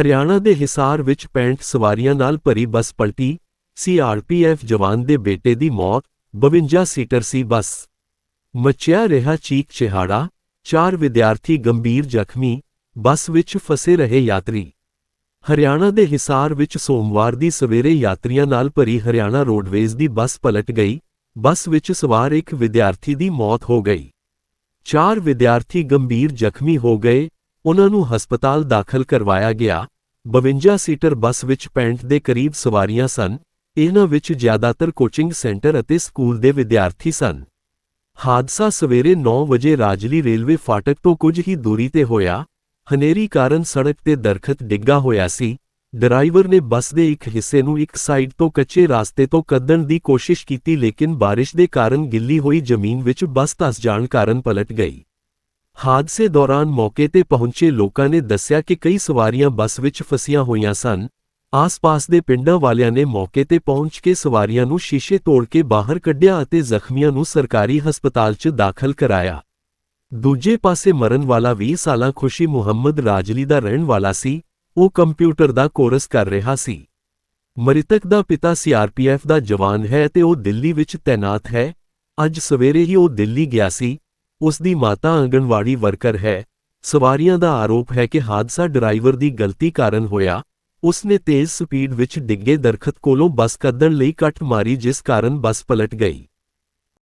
ਹਰਿਆਣਾ ਦੇ ਹਿਸਾਰ ਵਿੱਚ 65 ਸਵਾਰੀਆਂ ਨਾਲ ਭਰੀ ਬੱਸ ਪਲਟੀ। ਸੀਆਰਪੀਐਫ ਜਵਾਨ ਦੇ ਬੇਟੇ ਦੀ ਮੌਤ 52 ਸੀਟਰ ਸੀ ਬੱਸ। ਮਚਿਆ ਰਿਹਾ ਚੀਕ ਚਿਹਾੜਾ, ਚਾਰ ਵਿਦਿਆਰਥੀ ਗੰਭੀਰ ਜ਼ਖਮੀ, ਬੱਸ ਵਿੱਚ ਫਸੇ ਰਹੇ ਯਾਤਰੀ। ਹਰਿਆਣਾ ਦੇ ਹਿਸਾਰ ਵਿੱਚ ਸੋਮਵਾਰ ਦੀ ਸਵੇਰੇ ਯਾਤਰੀਆਂ ਨਾਲ ਭਰੀ ਹਰਿਆਣਾ ਰੋਡਵੇਜ਼ ਦੀ ਬੱਸ ਪਲਟ ਗਈ। ਬੱਸ ਵਿੱਚ ਸਵਾਰ ਇੱਕ ਵਿਦਿਆਰਥੀ ਦੀ ਮੌਤ ਹੋ ਗਈ। ਚਾਰ ਵਿਦਿਆਰਥੀ ਗੰਭੀਰ ਜ਼ਖਮੀ ਹੋ ਗਏ। ਉਨ੍ਹਾਂ ਨੂੰ ਹਸਪਤਾਲ ਦਾਖਲ ਕਰਵਾਇਆ ਗਿਆ। 52 ਸੀਟਰ ਬੱਸ ਵਿੱਚ 65 ਦੇ ਕਰੀਬ ਸਵਾਰੀਆਂ ਸਨ। ਇਹਨਾਂ ਵਿੱਚ ਜ਼ਿਆਦਾਤਰ ਕੋਚਿੰਗ ਸੈਂਟਰ ਅਤੇ ਸਕੂਲ ਦੇ ਵਿਦਿਆਰਥੀ ਸਨ। ਹਾਦਸਾ ਸਵੇਰੇ 9 ਵਜੇ ਰਾਜਲੀ ਰੇਲਵੇ ਫਾਟਕ ਤੋਂ ਕੁਝ ਹੀ ਦੂਰੀ ਤੇ ਹੋਇਆ। ਹਨੇਰੀ ਕਾਰਨ ਸੜਕ ਤੇ ਦਰਖਤ ਡਿੱਗਾ ਹੋਇਆ ਸੀ। ਡਰਾਈਵਰ ਨੇ ਬੱਸ ਦੇ ਇੱਕ ਹਿੱਸੇ ਨੂੰ ਇੱਕ ਸਾਈਡ ਤੋਂ ਕੱਚੇ ਰਾਸਤੇ ਤੋਂ ਕੱਢਣ ਦੀ ਕੋਸ਼ਿਸ਼ ਕੀਤੀ, ਲੇਕਿਨ ਬਾਰਿਸ਼ ਦੇ ਕਾਰਨ ਗਿੱਲੀ ਹੋਈ ਜ਼ਮੀਨ ਵਿੱਚ ਬੱਸ ਧਸ ਜਾਣ ਕਾਰਨ ਪਲਟ ਗਈ। ਹਾਦਸੇ ਦੌਰਾਨ ਮੌਕੇ ਤੇ ਪਹੁੰਚੇ ਲੋਕਾਂ ਨੇ ਦੱਸਿਆ ਕਿ ਕਈ ਸਵਾਰੀਆਂ ਬੱਸ ਵਿੱਚ ਫਸੀਆਂ ਹੋਈਆਂ ਸਨ। ਆਸ-ਪਾਸ ਦੇ ਪਿੰਡਾਂ ਵਾਲਿਆਂ ਨੇ ਮੌਕੇ ਤੇ ਪਹੁੰਚ ਕੇ ਸਵਾਰੀਆਂ ਨੂੰ ਸ਼ੀਸ਼ੇ ਤੋੜ ਕੇ ਬਾਹਰ ਕੱਢਿਆ ਅਤੇ ਜ਼ਖਮੀਆਂ ਨੂੰ ਸਰਕਾਰੀ ਹਸਪਤਾਲ 'ਚ ਦਾਖਲ ਕਰਾਇਆ। ਦੂਜੇ ਪਾਸੇ ਮਰਨ ਵਾਲਾ 20 ਸਾਲਾ ਖੁਸ਼ੀ ਮੁਹੰਮਦ ਰਾਜਲੀ ਦਾ ਰਹਿਣ ਵਾਲਾ ਸੀ। ਉਹ ਕੰਪਿਊਟਰ ਦਾ ਕੋਰਸ ਕਰ ਰਿਹਾ ਸੀ। ਮ੍ਰਿਤਕ ਦਾ ਪਿਤਾ ਸੀਆਰਪੀਐਫ ਦਾ ਜਵਾਨ ਹੈ ਤੇ ਉਹ ਦਿੱਲੀ ਵਿੱਚ ਤੈਨਾਤ ਹੈ। ਅੱਜ ਸਵੇਰੇ ਹੀ ਉਹ ਦਿੱਲੀ ਗਿਆ ਸੀ। ਉਸ ਦੀ ਮਾਤਾ ਆਂਗਣਵਾੜੀ ਵਰਕਰ ਹੈ। ਸਵਾਰੀਆਂ ਦਾ ਆਰੋਪ ਹੈ ਕਿ ਹਾਦਸਾ ਡਰਾਈਵਰ ਦੀ ਗਲਤੀ ਕਾਰਨ ਹੋਇਆ। ਉਸ ਨੇ ਤੇਜ਼ ਸਪੀਡ ਵਿੱਚ ਡਿੱਗੇ ਦਰਖਤ ਕੋਲੋਂ ਬੱਸ ਕੱਢਣ ਲਈ ਕੱਟ ਮਾਰੀ ਜਿਸ ਕਾਰਨ ਬੱਸ ਪਲਟ ਗਈ।